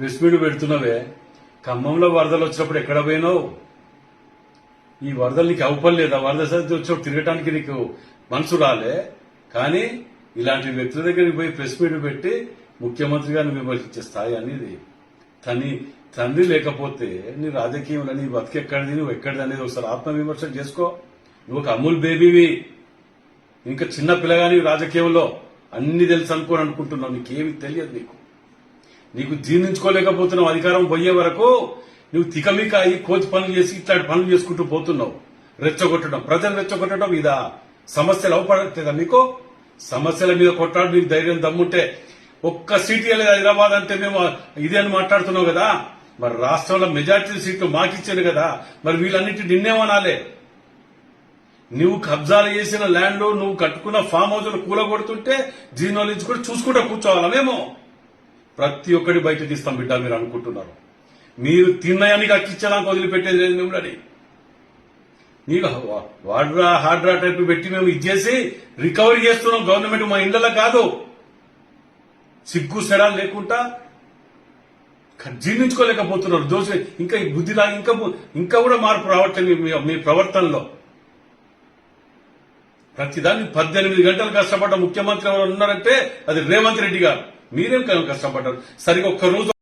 Press meet పెడుతున్నావే ఖమ్మంలో వరదలు వచ్చినప్పుడు ఎక్కడ పోయినావు? ఈ వరదలు నీకు అవ్వలేదా వరద సరిగ్గా వచ్చినప్పుడు తిరగటానికి నీకు మనసు రాలే. కానీ ఇలాంటి వ్యక్తుల దగ్గరికి పోయి ప్రెస్ మీట్ పెట్టి ముఖ్యమంత్రి గారిని విమర్శించే స్థాయి అనేది. తని తండ్రి లేకపోతే నీ రాజకీయంలో నీ బతికెక్కడిది నువ్వు ఎక్కడిది అనేది ఒకసారి ఆత్మవిమర్శ చేసుకో. నువ్వు ఒక అమూల్ బేబీవి. ఇంకా చిన్న పిల్లగాని రాజకీయంలో. అన్ని తెలుసు అనుకోని అనుకుంటున్నావు. నీకేమి తెలియదు నీకు. నీకు జీర్ణించుకోలేకపోతున్నావు అధికారం పోయే వరకు నువ్వు తికమిక అయ్యి కోతి పనులు చేసి ఇట్లాంటి పనులు చేసుకుంటూ పోతున్నావు. రెచ్చగొట్టడం. ప్రజలు రెచ్చగొట్టడం ఇదా. సమస్యలు అవపడట్లేదా మీకు? సమస్యల మీద కొట్టాడు నీకు ధైర్యం దమ్ముంటే ఒక్క సీట్ ఇవ్వలేదు హైదరాబాద్ అంటే మేము ఇదే అని మాట్లాడుతున్నావు కదా? మరి రాష్ట్రంలో మెజార్టీ సీట్లు మాకిచ్చాను కదా? మరి వీళ్ళన్నిటి నిన్నేమనాలే నువ్వు కబ్జాలు చేసిన ల్యాండ్లు నువ్వు కట్టుకున్న ఫామ్ హౌజ్లు కూలగొడుతుంటే జీర్ణాలించి కూడా చూసుకుంటా కూర్చోవాలా మేము? ప్రతి ఒక్కటి బయట తీస్తాం బిడ్డ మీరు అనుకుంటున్నారు. మీరు తిన్నయానికి అక్కిచ్చడానికి వదిలిపెట్టేది లేదు మిమ్మల్ని. నీకు వాడ్రా హార్డ్రా టైప్ పెట్టి మేము ఇచ్చేసి రికవరీ చేస్తున్నాం గవర్నమెంట్ మా ఇళ్ళలో కాదు. సిగ్గు సెడాలు లేకుండా జీర్ణించుకోలేకపోతున్నారు. దోష ఇంకా ఈ బుద్ధి రా ఇంకా ఇంకా కూడా మార్పు రావట్లేదు మీ- మీ ప్రవర్తనలో. ప్రతిదాన్ని పద్దెనిమిది గంటలు కష్టపడ్డ ముఖ్యమంత్రి ఎవరు ఉన్నారంటే అది రేవంత్ రెడ్డి గారు. మీరేం కష్టపడ్డారు సరిగా ఒక్క రోజు